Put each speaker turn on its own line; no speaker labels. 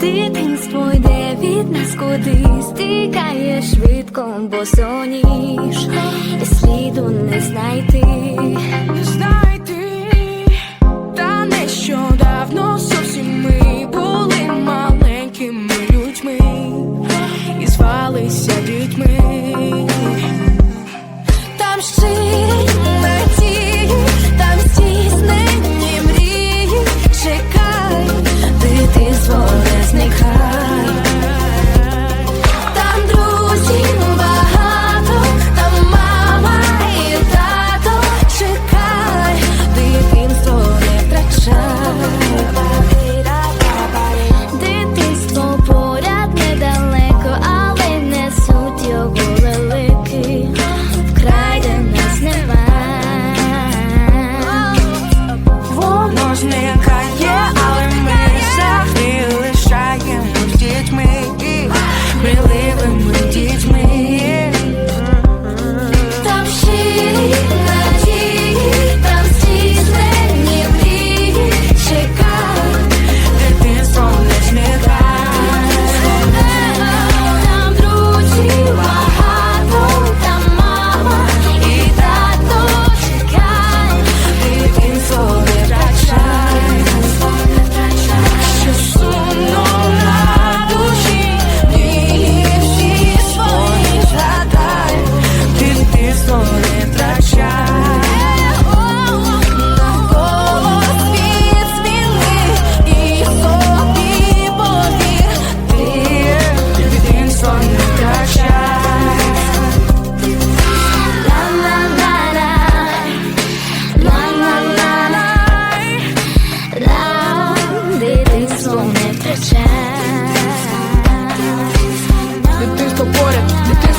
Дитинство йде від нас кудись, стікає швидко, бо соніж,
сліду не знайти. See.